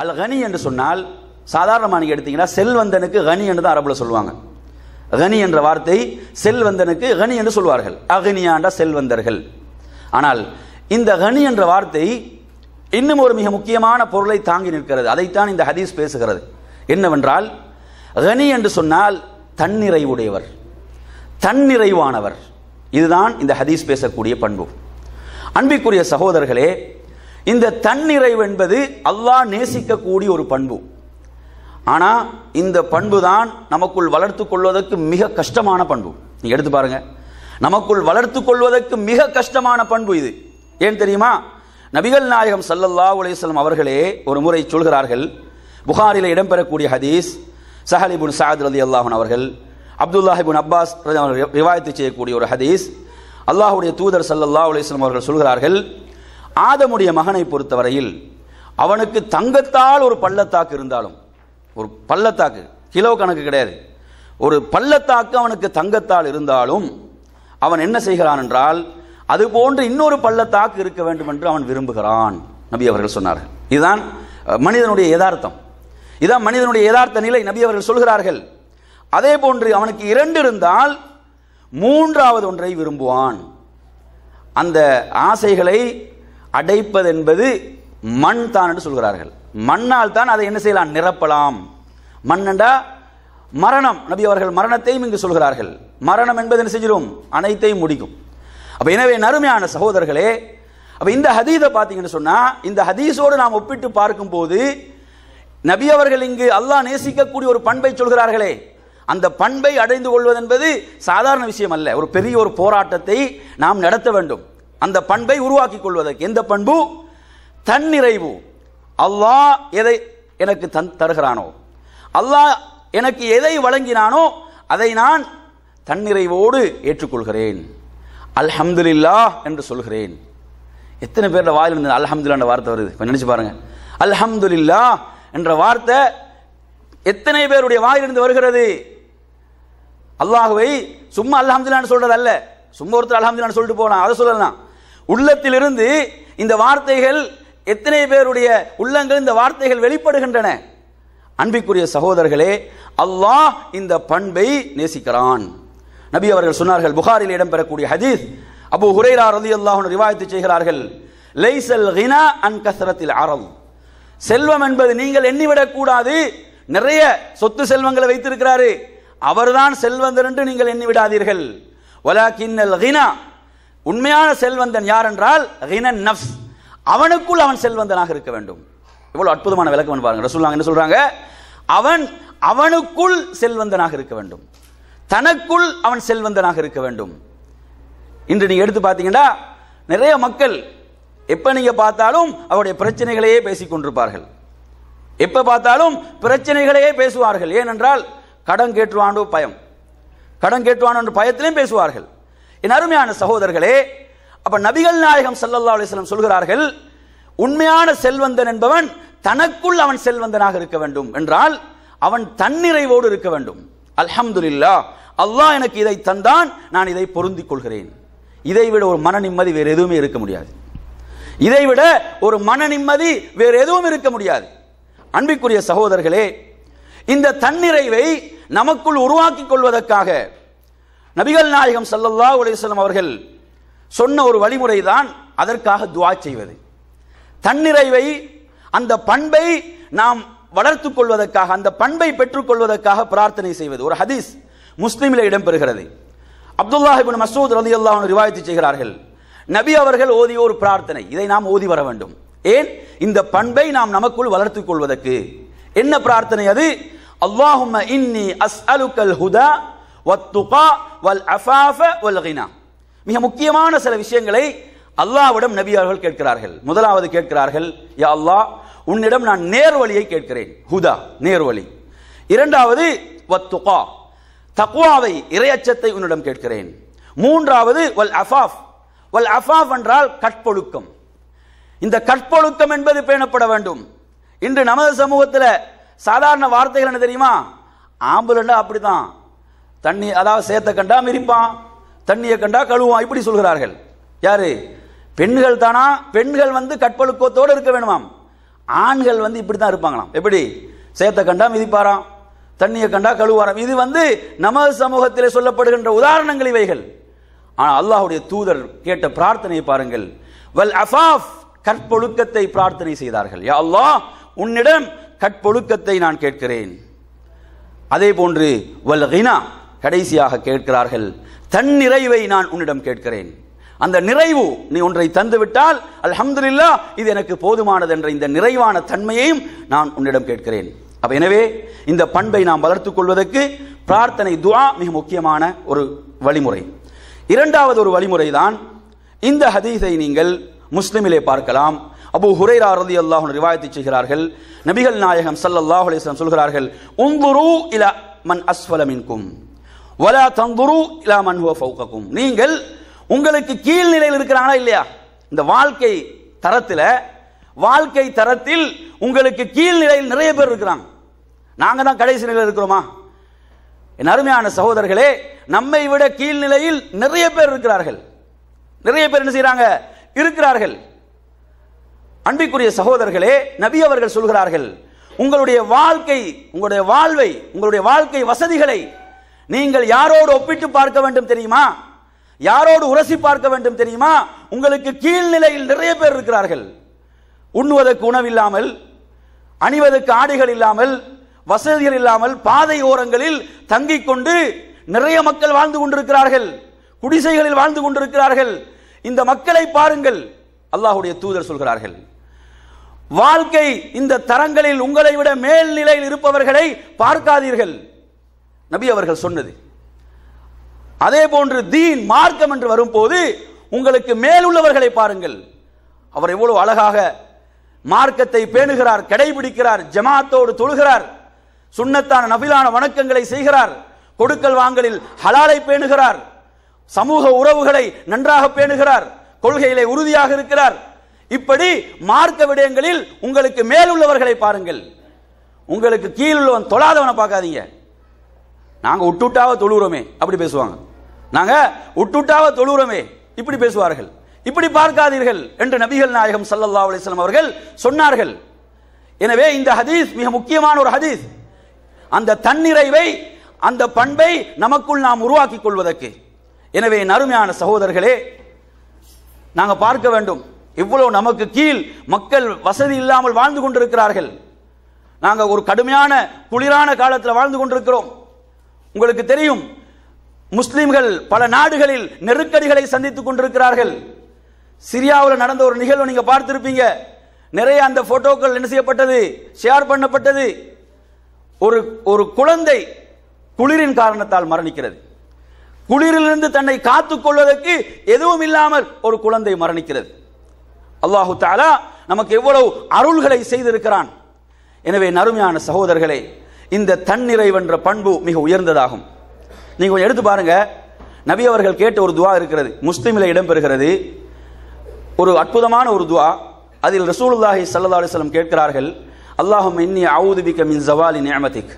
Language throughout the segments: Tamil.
அல் கனி என்று சொன்னால் சாதாரணமாக நீங்க எடுத்தீங்கன்னா செல்வந்தனுக்கு கனி என்று தான் அரபுல சொல்லுவாங்க. கனி என்ற வார்த்தை செல்வந்தனுக்கு கனி என்று சொல்வார்கள். அகனியாண்ட செல்வந்தர்கள். ஆனால் இந்த கனி என்ற வார்த்தை இன்னும் ஒரு மிக முக்கியமான பொருளை தாங்கி நிற்கிறது. அதைத்தான் இந்த ஹதீஸ் பேசுகிறது. என்னவென்றால் கனி என்று சொன்னால் தன்னிறைவுடையவர். தன்னிறைவானவர். இதுதான் இந்த ஹதீஸ் பேசக்கூடிய பண்பு. அன்பிற்குரிய சகோதரர்களே இந்த தன்னிறைவு என்பது அல்லாஹ் நேசிக்கக்கூடிய ஒரு பண்பு. ஆனா இந்த பண்பு தான் நமக்குள் வளர்த்து கொள்வதற்கு மிக கஷ்டமான பண்பு. நீ எடுத்து பாருங்க. நமக்குள் வளர்த்து கொள்வதற்கு மிக கஷ்டமான பண்பு இது. ஏன் தெரியுமா? நபிகள் நாயகம் சல்லல்லா உலேசலம் அவர்களே ஒரு முறை சொல்கிறார்கள். புகாரில் இடம்பெறக்கூடிய ஹதீஸ் சஹலிபுன் சாத் சஅத் அல்லாஹன் அவர்கள் அப்துல்லாஹிபுன் அப்பாஸ் ரிவாயத்து செய்யக்கூடிய ஒரு ஹதீஸ் அல்லாஹுடைய தூதர் சல்லல்லா அலைஹி அவர்கள் சொல்கிறார்கள் ஆதமுடைய மகனை பொறுத்தவரையில் அவனுக்கு தங்கத்தால் ஒரு பள்ளத்தாக்கு இருந்தாலும் ஒரு பள்ளத்தாக்கு கிலோ கணக்கு கிடையாது. ஒரு பள்ளத்தாக்கு அவனுக்கு தங்கத்தால் இருந்தாலும் அவன் என்ன செய்கிறான் என்றால் அது போன்று இன்னொரு பள்ளத்தாக்கு இருக்க வேண்டும் என்று அவன் விரும்புகிறான் நபி அவர்கள் சொன்னார்கள். இதுதான் மனிதனுடைய யதார்த்தம். இதான் மனிதனுடைய யதார்த்த நிலை நபி அவர்கள் சொல்கிறார்கள். அதே போன்று அவனுக்கு இரண்டு இருந்தால் மூன்றாவது ஒன்றை விரும்புவான். அந்த ஆசைகளை அடைப்பது என்பது மண் தான் என்று சொல்கிறார்கள். மண்ணால் தான் அதை என்ன செய்யலாம்? நிரப்பலாம். மண்ணண்டா மரணம். நபி அவர்கள் மரணத்தையும் இங்கு சொல்கிறார்கள். மரணம் என்பது என்ன செஞ்சிடும்? அனைத்தையும் முடிக்கும். அப்போ எனவே நறுமையான சகோதரர்களே அப்போ இந்த ஹதீதை பார்த்தீங்கன்னு சொன்னால் இந்த ஹதீஸோடு நாம் ஒப்பிட்டு பார்க்கும்போது நபி அவர்கள் இங்கு அல்லாஹ் நேசிக்கக்கூடிய ஒரு பண்பை சொல்கிறார்களே. அந்த பண்பை அடைந்து கொள்வது என்பது சாதாரண விஷயம் அல்ல. ஒரு பெரிய ஒரு போராட்டத்தை நாம் நடத்த வேண்டும். அந்த பண்பை உருவாக்கி கொள்வதற்கு. எந்த பண்பு? தன்னிறைவு. அல்லாஹ் எதை எனக்கு தன் தருகிறானோ. அல்லாஹ் எனக்கு எதை வழங்கினானோ அதை நான் தன்னிறைவோடு ஏற்றுக்கொள்கிறேன். அல்ஹம்துலில்லா என்று சொல்கிறேன். எத்தனை பேரோட வாயில் இருந்து அல்ஹம்துலில்லாஹ் என்ற வார்த்தை வருது? கொஞ்சம் நினச்சி பாருங்க. அல்ஹம்துலில்லா என்ற வார்த்தை எத்தனை பேருடைய வாயிலிருந்து வருகிறது? அல்லாஹுவை சும்மா அல்ஹம்துல்லான்னு சொல்றது அல்ல சும்மா ஒருத்தர் அல்ஹம்துல்லான்னு சொல்லிட்டு போகலாம் அதை சொல்லலாம். உள்ளத்திலிருந்து இந்த வார்த்தைகள் எத்தனை பேருடைய உள்ளங்கள் இந்த வார்த்தைகள் வெளிப்படுகின்றன? அன்பிற்குரிய சகோதரர்களே அல்லாஹ் இந்த பண்பை நேசிக்கிறான். நபி அவர்கள் சொன்னார்கள் புகாரில் இடம்பெறக்கூடிய ஹதீஸ் அபு ஹுரைரா ரதி அன்ஹு ரிவாயத்து செய்கிறார்கள் லைசல் ஹினா அன் கசரத்தில் அறம் செல்வம் என்பது நீங்கள் எண்ணிவிடக் கூடாது. நிறைய சொத்து செல்வங்களை வைத்திருக்கிறாரு. அவர்தான் செல்வந்தர் என்று நீங்கள் எண்ணி விடாதீர்கள் வலாக்கின்னல் ஹினா உண்மையான செல்வந்தன் யார் என்றால் கினன் நஃப்ஸ். அவனுக்குள் அவன் செல்வந்தனாக இருக்க வேண்டும். இவ்வளவு அற்புதமான விளக்கம் பாருங்க. ரசூலுல்லாஹ் என்ன சொல்றாங்க? அவன் அவனுக்குள் செல்வந்தனாக இருக்க வேண்டும். தனக்குள் அவன் செல்வந்தனாக இருக்க வேண்டும். இன்று நீங்க எடுத்து பார்த்தீங்கன்னா நிறைய மக்கள் எப்ப நீங்க பார்த்தாலும் அவருடைய பிரச்சனைகளையே பேசிக் கொண்டிருப்பார்கள். எப்ப பார்த்தாலும் பிரச்சனைகளையே பேசுவார்கள். ஏனென்றால் கடன் கேட்டுவாண்டோ பயம். கடன் கேட்டுவானோ பயத்திலையும் பேசுவார்கள். என் அருமையான சகோதரர்களே அப்ப நபிகள் நாயகம் சல்லல்லா அலைஹி சொல்கிறார்கள் உண்மையான செல்வந்தன் என்பவன் தனக்குள் அவன் செல்வந்தனாக இருக்க வேண்டும் என்றால் அவன் தன்னிறைவோடு இருக்க வேண்டும். அல்ஹம்துலில்லாஹ் அல்லாஹ் எனக்கு இதை தந்தான் நான் இதை பொருந்திக் கொள்கிறேன். இதை விட ஒரு மன நிம்மதி வேறு எதுவுமே இருக்க முடியாது. இதை விட ஒரு மன நிம்மதி வேறு எதுவும் இருக்க முடியாது. அன்பிற்குரிய சகோதரர்களே இந்த தன்னிறைவை நமக்குள் உருவாக்கிக் கொள்வதற்காக நபிகள் நாயகம் சல்லல்லா அலைஹி அவர்கள் சொன்ன ஒரு வழிமுறை தான் அதற்காக துவா செய்வது. தன்னிறைவை அந்த பண்பை நாம் வளர்த்துக் கொள்வதற்காக அந்த பண்பை பெற்றுக் கொள்வதற்காக பிரார்த்தனை செய்வது. ஒரு ஹதீஸ் முஸ்லீமில் இடம்பெறுகிறது. அப்துல்லாஹிபின் மசூத் ரதி அல்லாஹ் ரிவாயத்து செய்கிறார்கள். நபி அவர்கள் ஓதிய ஒரு பிரார்த்தனை. இதை நாம் ஓதி வர வேண்டும். ஏன்? இந்த பண்பை நாம் நமக்குள் வளர்த்துக் கொள்வதற்கு. என்ன பிரார்த்தனை அது? அல்லாஹும் இன்னி அஸ் அலுக்கல் ஹுதா வத்துகா வல் அஃபாஃப வல் மிக முக்கியமான சில விஷயங்களை அல்லாஹ்விடம் நபி அவர்கள் கேட்கிறார்கள். முதலாவது கேட்கிறார்கள் யா அல்லாஹ் உன்னிடம் நான் நேர்வழியை கேட்கிறேன். ஹுதா நேர்வழி இரண்டாவது வத்துகா தக்வாவை இரையச்சத்தை உன்னிடம் கேட்கிறேன். மூன்றாவது வல் அஃபாஃப். வல் அஃபாஃப் என்றால் கற்பொழுக்கம். இந்த கற்பொழுக்கம் என்பது பேணப்பட வேண்டும். இன்று நமது சமூகத்தில் சாதாரண வார்த்தைகள் என்ன தெரியுமா? ஆம்புலண்டா அப்படிதான் தண்ணி அதாவது சேத்த கண்டா மிரிப்பான் தண்ணியை கண்டா கழுவான் இப்படி சொல்கிறார்கள். யாரு? பெண்கள் தானா? பெண்கள் வந்து கற்பொழுக்கத்தோடு இருக்க வேணுமாம். ஆண்கள் வந்து இப்படி தான் இருப்பாங்களாம். எப்படி? சேத்தை கண்டா மிதிப்பாராம் தண்ணியை கண்டா கழுவாராம் இது வந்து நமது சமூகத்திலே சொல்லப்படுகின்ற உதாரணங்கள் இவைகள். ஆனால் அல்லாஹுடைய தூதர் கேட்ட பிரார்த்தனையை பாருங்கள். வல் அஃபாஃப் கற்பொழுக்கத்தை பிரார்த்தனை செய்தார்கள். யா அல்லாஹ் உன்னிடம் கற்பொழுக்கத்தை நான் கேட்கிறேன். அதே போன்று வல் ஹினா கடைசியாக கேட்கிறார்கள் தன் நிறைவை நான் உன்னிடம் கேட்கிறேன். அந்த நிறைவு நீ ஒன்றை தந்துவிட்டால் அல்ஹம்துல்லா இது எனக்கு போதுமானது என்ற இந்த நிறைவான தன்மையையும் நான் உன்னிடம் கேட்கிறேன். அப்ப எனவே இந்த பண்பை நாம் வளர்த்துக் கொள்வதற்கு பிரார்த்தனை துவா மிக முக்கியமான ஒரு வழிமுறை. இரண்டாவது ஒரு வழிமுறை தான் இந்த ஹதீஸை நீங்கள் முஸ்லிமிலே பார்க்கலாம். அபு ஹுரைரா ரதி அன்ஹு ரிவாயத்தை செய்கிறார்கள் நபிகள் நாயகம் ஸல்லல்லாஹு சொல்கிறார்கள் உங்குரு இல மன் அஸ்வல மின்கும். வலா தந்துரு இலா மன் ஃபவுகக்கும் நீங்கள் உங்களுக்கு கீழ்நிலையில் இருக்கிறாங்களா இல்லையா? இந்த வாழ்க்கை தரத்தில் வாழ்க்கை தரத்தில் உங்களுக்கு கீழ்நிலையில் நிறைய பேர் இருக்கிறாங்க. நாங்கள் தான் கடைசி நிலையில் இருக்கிறோமா? என் அருமையான சகோதரர்களே நம்மை விட கீழ்நிலையில் நிறைய பேர் இருக்கிறார்கள். நிறைய பேர் என்ன செய்கிறாங்க இருக்கிறார்கள். அன்பிற்குரிய சகோதரர்களே நபி அவர்கள் சொல்கிறார்கள் உங்களுடைய வாழ்க்கை உங்களுடைய வாழ்வை உங்களுடைய வாழ்க்கை வசதிகளை நீங்கள் யாரோடு ஒப்பிட்டு பார்க்க வேண்டும் தெரியுமா? யாரோடு உரசி பார்க்க வேண்டும் தெரியுமா? உங்களுக்கு கீழ்நிலையில் நிறைய பேர் இருக்கிறார்கள். உண்ணுவதற்கு உணவில்லாமல் அணிவதற்கு ஆடைகள் இல்லாமல் வசதிகள் இல்லாமல் பாதை ஓரங்களில் தங்கிக் கொண்டு நிறைய மக்கள் வாழ்ந்து கொண்டிருக்கிறார்கள். குடிசைகளில் வாழ்ந்து கொண்டிருக்கிறார்கள். இந்த மக்களை பாருங்கள். அல்லாஹுடைய தூதர் சொல்கிறார்கள். வாழ்க்கை இந்த தரங்களில் உங்களை விட மேல் நிலையில் இருப்பவர்களை பார்க்காதீர்கள். நபி அவர்கள் சொன்னது. அதே போன்று தீன் மார்க்கம் என்று வரும்போது உங்களுக்கு மேலுள்ளவர்களை பாருங்கள். அவர் எவ்வளவு அழகாக மார்க்கத்தை பேணுகிறார் கடைபிடிக்கிறார் ஜமாத்தோடு தொழுகிறார் சுண்ணத்தான நபிலான வணக்கங்களை செய்கிறார் கொடுக்கல் வாங்கலில் ஹலாலை பேணுகிறார் சமூக உறவுகளை நன்றாக பேணுகிறார் கொள்கையிலே உறுதியாக இருக்கிறார். இப்படி மார்க்க விடயங்களில் உங்களுக்கு மேலுள்ளவர்களை பாருங்கள். உங்களுக்கு கீழுள்ளவன் தொழாதவனை பார்க்காதீங்க. நாங்க உட்டுட்டாவ தொழுகிறோமே அப்படி பேசுவாங்க. நாங்க உட்டுட்டாவ தொழுகிறோமே இப்படி பேசுவார்கள். இப்படி பார்க்காதீர்கள் என்று நபிகள் நாயகம் சல்லல்லா அலிஸ்லாம் அவர்கள் சொன்னார்கள். எனவே இந்த ஹதீஸ் மிக முக்கியமான ஒரு ஹதீஸ். அந்த தன்னிறைவை அந்த பண்பை நமக்குள் நாம் உருவாக்கிக் கொள்வதற்கு. எனவே என் அருமையான சகோதரர்களே நாங்கள் பார்க்க வேண்டும். இவ்வளவு நமக்கு கீழ் மக்கள் வசதி இல்லாமல் வாழ்ந்து கொண்டிருக்கிறார்கள். நாங்கள் ஒரு கடுமையான குளிரான காலத்தில் வாழ்ந்து கொண்டிருக்கிறோம். உங்களுக்கு தெரியும் முஸ்லிம்கள் பல நாடுகளில் நெருக்கடிகளை சந்தித்துக் கொண்டிருக்கிறார்கள். சிரியாவில் நடந்த ஒரு நிகழ்வு நீங்க பார்த்திருப்பீங்க. நிறைய அந்த போட்டோக்கள் என்ன செய்யப்பட்டது? ஷேர் பண்ணப்பட்டது. ஒரு ஒரு குழந்தை குளிரின் காரணத்தால் மரணிக்கிறது. குளிரிலிருந்து தன்னை காத்துக் கொள்வதற்கு எதுவும் இல்லாமல் ஒரு குழந்தை மரணிக்கிறது. அல்லாஹு தாலா நமக்கு எவ்வளவு அருள்களை செய்திருக்கிறான். எனவே நறுமையான சகோதரர்களே இந்த தன்னிறைவென்ற பண்பு மிக உயர்ந்ததாகும். நீங்க கொஞ்சம் எடுத்து பாருங்க. நபி அவர்கள் கேட்ட ஒரு துவா இருக்கிறது. முஸ்லீமில் இடம்பெறுகிறது. ஒரு அற்புதமான ஒரு துவா. அதில் ரசூலுல்லாஹி சல்லா அலிஸ்லம் கேட்கிறார்கள் அல்லாஹும் இன்னி ஆவுது பிக மின் ஜவாலி நிஅமதிக்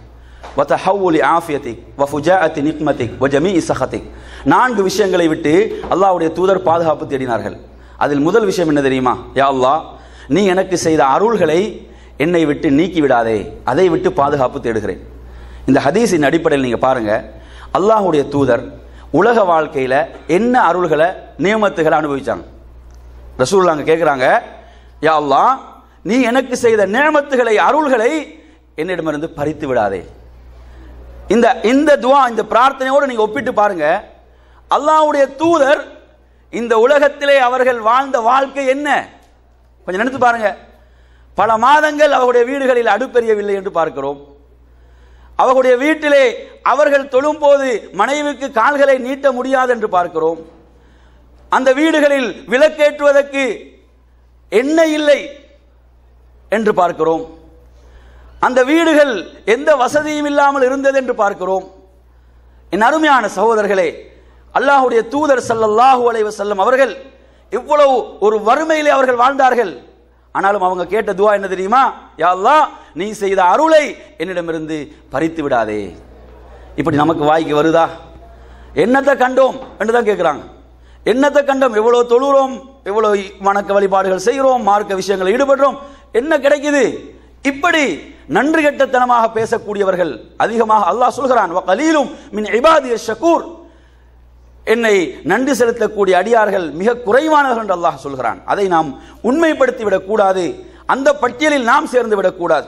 வ தஹவ்வுலி ஆஃபியதிக் வ ஃபுஜாஅத்தி நிக்மதிக் வஜமி இசஹத்திக் நான்கு விஷயங்களை விட்டு அல்லாஹுடைய தூதர் பாதுகாப்பு தேடினார்கள். அதில் முதல் விஷயம் என்ன தெரியுமா? யா அல்லா நீ எனக்கு செய்த அருள்களை என்னை விட்டு நீக்கி விடாதே அதை விட்டு பாதுகாப்பு தேடுகிறேன். இந்த ஹதீஸின் அடிப்படையில் நீங்க பாருங்க. அல்லாஹுடைய தூதர் உலக வாழ்க்கையில என்ன அருள்களை நியமத்துகளை அனுபவிச்சாங்க. ரசூல் அங்க கேட்கிறாங்க யா அல்லாஹ் நீ எனக்கு செய்த நேமத்துகளை அருள்களை என்னிடமிருந்து பறித்து விடாதே. இந்த இந்த துவா இந்த பிரார்த்தனையோடு நீங்க ஒப்பிட்டு பாருங்க. அல்லாஹ்வுடைய தூதர் இந்த உலகத்திலே அவர்கள் வாழ்ந்த வாழ்க்கை என்ன? கொஞ்சம் நினைத்து பாருங்க. பல மாதங்கள் அவருடைய வீடுகளில் அடுப்பெரியவில்லை என்று பார்க்கிறோம். அவர்களுடைய வீட்டிலே அவர்கள் தொழும்போது மனைவிக்கு கால்களை நீட்ட முடியாது என்று பார்க்கிறோம். அந்த வீடுகளில் விளக்கேற்றுவதற்கு எண்ணெய் இல்லை என்று பார்க்கிறோம். அந்த வீடுகள் எந்த வசதியும் இல்லாமல் இருந்தது என்று பார்க்கிறோம். என் அருமையான சகோதரர்களே அல்லாஹுடைய தூதர் ஸல்லல்லாஹு அலைவசல்லம் அவர்கள் இவ்வளவு ஒரு வறுமையிலே அவர்கள் வாழ்ந்தார்கள். ஆனாலும் அவங்க கேட்ட துவா என்ன தெரியுமா? யாழ்லா அல்லாஹ் நீ செய்த அருளை என்னிடமிருந்து பறித்து விடாதே. இப்படி நமக்கு வாய்க்கு வருதா? என்னத்தை கண்டோம்? என்று தான் கேட்குறாங்க என்னத்தை கண்டோம்? எவ்வளோ தொழுகிறோம் எவ்வளோ வணக்க வழிபாடுகள் செய்கிறோம் மார்க்க விஷயங்களில் ஈடுபடுறோம்? என்ன கிடைக்குது? இப்படி நன்றி கெட்டத்தனமாக பேசக்கூடியவர்கள் அதிகமாக அல்லாஹ் சொல்கிறான். கலீலும் மின் இபாதி ஷக்கூர் என்னை நன்றி செலுத்தக்கூடிய அடியார்கள் மிக குறைவானவர்கள் என்று அல்லாஹ் சொல்கிறான். அதை நாம் உண்மைப்படுத்தி விடக்கூடாது. அந்த பட்டியலில் நாம் சேர்ந்து விடக்கூடாது.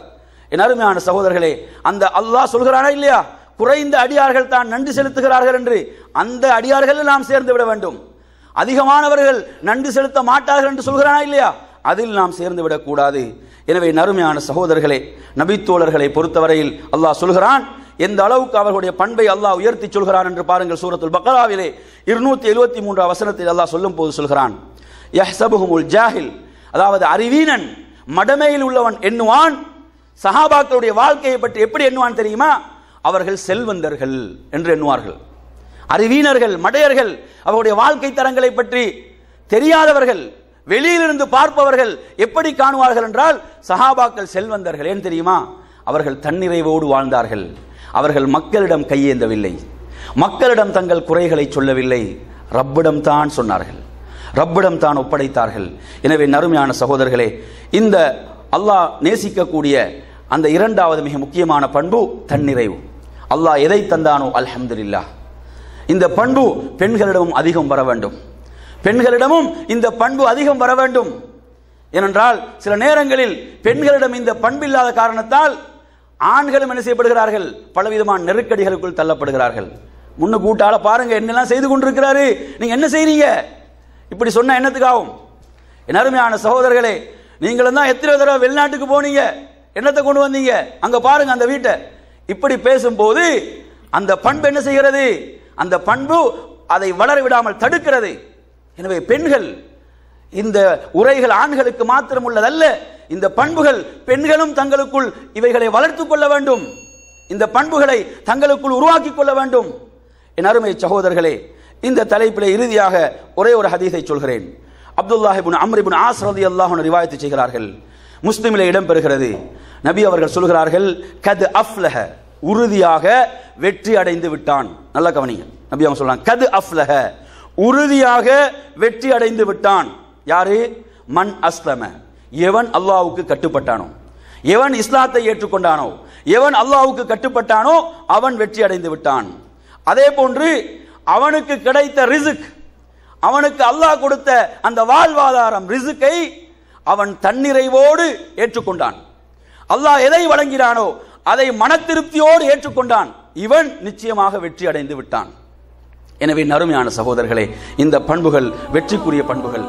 என் அருமையான சகோதரர்களே அந்த அல்லாஹ் சொல்கிறானா இல்லையா? குறைந்த அடியார்கள் தான் நன்றி செலுத்துகிறார்கள் என்று அந்த அடியார்கள் நாம் சேர்ந்து விட வேண்டும். அதிகமானவர்கள் நன்றி செலுத்த மாட்டார்கள் என்று சொல்கிறானா இல்லையா? அதில் நாம் சேர்ந்து விடக்கூடாது. எனவே நறுமையான சகோதரர்களே நபித்தோழர்களை பொறுத்தவரையில் அல்லாஹ் சொல்கிறான் எந்த அளவுக்கு அவர்களுடைய பண்பை அல்லாஹ் உயர்த்தி சொல்கிறான் என்று பாருங்கள் சூரத்துல் பக்கராவிலே இருநூத்தி எழுபத்தி மூன்று வசனத்தில் அல்லாஹ் சொல்லும் போது சொல்கிறான் யஹ்சபுஹுமுல் ஜாஹில். அதாவது அறிவீனன் மடமையில் உள்ளவன் எண்ணுவான் சஹாபாக்களுடைய வாழ்க்கையை பற்றி எப்படி எண்ணுவான் தெரியுமா? அவர்கள் செல்வந்தர்கள் என்று எண்ணுவார்கள். அறிவீனர்கள் மடையர்கள் அவருடைய வாழ்க்கை தரங்களை பற்றி தெரியாதவர்கள் வெளியிலிருந்து பார்ப்பவர்கள் எப்படி காணுவார்கள் என்றால் சஹாபாக்கள் செல்வந்தர்கள். ஏன் தெரியுமா? அவர்கள் தன்னிறைவோடு வாழ்ந்தார்கள். அவர்கள் மக்களிடம் கையேந்தவில்லை. மக்களிடம் தங்கள் குறைகளை சொல்லவில்லை. ரப்பிடம் தான் சொன்னார்கள். ரப்பிடம் தான் ஒப்படைத்தார்கள். எனவே நறுமையான சகோதரர்களே இந்த அல்லாஹ் நேசிக்கக்கூடிய அந்த இரண்டாவது மிக முக்கியமான பண்பு தன்னிறைவு. அல்லாஹ் எதை தந்தானோ? அல்ஹம்துலில்லாஹ். இந்த பண்பு பெண்களிடமும் அதிகம் வர வேண்டும். பெண்களிடமும் இந்த பண்பு அதிகம் வர வேண்டும். ஏனென்றால் சில நேரங்களில் பெண்களிடம் இந்த பண்பு இல்லாத காரணத்தால் ஆண்களும் என்ன செய்யப்படுகிறார்கள்? பலவிதமான நெருக்கடிகளுக்குள் தள்ளப்படுகிறார்கள். முன்னு கூட்டால பாருங்க என்னெல்லாம் செய்து கொண்டிருக்கிறாரு? நீங்க என்ன செய்றீங்க? இப்படி சொன்ன என்னத்துக்காகும் என் அருமையான சகோதரர்களே நீங்களும் தான் எத்தனை தடவை வெளிநாட்டுக்கு போனீங்க. என்னத்தை கொண்டு வந்தீங்க? அங்க பாருங்க அந்த வீட்டை. இப்படி பேசும்போது அந்த பண்பு என்ன செய்கிறது? அந்த பண்பு அதை வளர விடாமல் தடுக்கிறது. எனவே பெண்கள் இந்த உரைகள் ஆண்களுக்கு மாத்திரம் உள்ளதல்ல இந்த பண்புகள் பெண்களும் தங்களுக்குள் இவைகளை வளர்த்துக் கொள்ள வேண்டும். இந்த பண்புகளை தங்களுக்குள் உருவாக்கி கொள்ள வேண்டும். என் அருமை சகோதரர்களே இந்த தலைப்பிலே இறுதியாக ஒரே ஒரு ஹதீஸை சொல்கிறேன். அப்துல்லாஹிபின் அம்ரிபுன் ஆஸ்ரதி அல்லாஹன் ரிவாயத்து செய்கிறார்கள். முஸ்லிமிலே இடம்பெறுகிறது. நபி அவர்கள் சொல்கிறார்கள் கது அஃப்லஹ. உறுதியாக வெற்றி அடைந்து விட்டான். நல்ல கவனிங்க நபி அவங்க சொல்றாங்க கது அஃப்லஹ. உறுதியாக வெற்றி அடைந்து விட்டான். யாரு? மன் அஸ்லம. எவன் அல்லாவுக்கு கட்டுப்பட்டானோ? எவன் இஸ்லாத்தை ஏற்றுக்கொண்டானோ? எவன் அல்லாவுக்கு கட்டுப்பட்டானோ அவன் வெற்றி அடைந்து விட்டான். அதே போன்று அவனுக்கு கிடைத்த ரிசுக் அவனுக்கு அல்லாஹ் கொடுத்த அந்த வாழ்வாதாரம் ரிசுக்கை அவன் தன்னிறைவோடு ஏற்றுக்கொண்டான். அல்லாஹ் எதை வழங்கினானோ அதை மன திருப்தியோடு ஏற்றுக்கொண்டான். இவன் நிச்சயமாக வெற்றி அடைந்து விட்டான். எனவே நறுமையான சகோதரர்களே இந்த பண்புகள் வெற்றிக்குரிய பண்புகள்